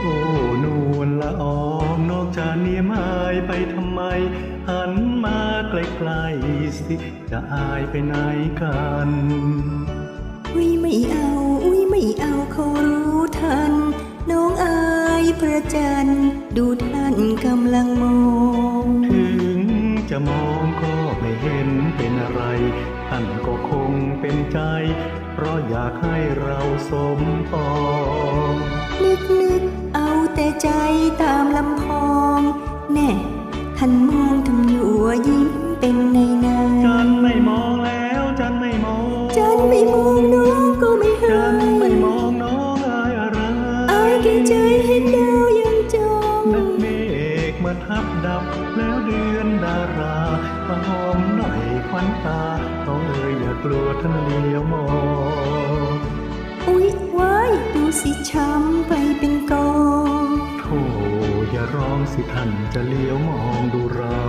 โอ้นูนละอองนอกจากเนียมหายไปทำไม หันมาไกลๆสิ จะอายไปไหนกัน อุ้ยไม่เอา อุ้ยไม่เอาเขารู้ทัน น้องอายประจัน ดูท่านกำลังมองถึงจะมองก็ไม่เห็นเป็นอะไร ท่านก็คงเป็นใจ เพราะอยากให้เราสมปองนึกนึก ใจตามลำพองแน่ท่านมองทำหยัวยิ้มเป็นในในจันไม่มองแล้วจันไม่มองจันไม่มองน้องก็ไม่ให้จันไม่มองน้องอายอะไรอายแก่ใจเห็นดาวยังจองนึกเมฆมาทับดับแล้วเดือนดารามาหอมหน่อยควันตาน้องเอ๋ยอย่ากลัวท่านเลี้ยวมองอุ๊ยว้ายดูสิช้ำ สิท่านจะเลี้ยวมองดูเรา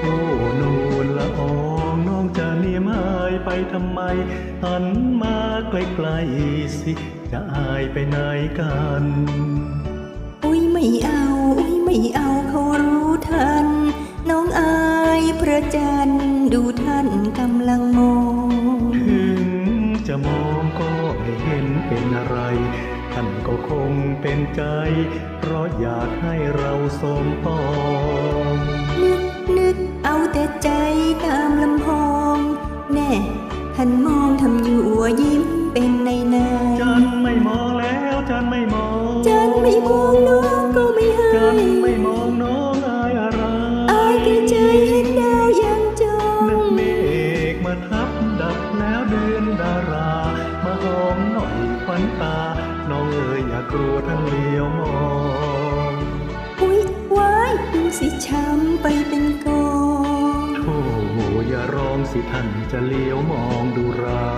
โอ้นูนละอองน้องจะเนียมหายไปทำไมหันมาใกล้ๆสิ จะอายไปไหนกัน อุ๊ยไม่เอา อุ๊ยไม่เอาเขารู้ทัน น้องอายพระจันทร์ดูท่านกำลังมอง ถึงจะมองก็ไม่เห็นเป็นอะไร ท่านก็คงเป็นใจ เพราะอยากให้เราสมปองนึกนึกเอาแต่ใจตามลำพอง แน่ท่านมองทำอยู่วยิ้มเป็นในในจัน แล้วเดือนดารา มาหอมหน่อยควันตา น้องเอ๋ยอย่ากลัวท่านเลี้ยวมองอุ๊ยว้ายดูสิช้ำไปเป็นกองโธ่อย่าร้องสิท่านจะเลี้ยวมองดูเรา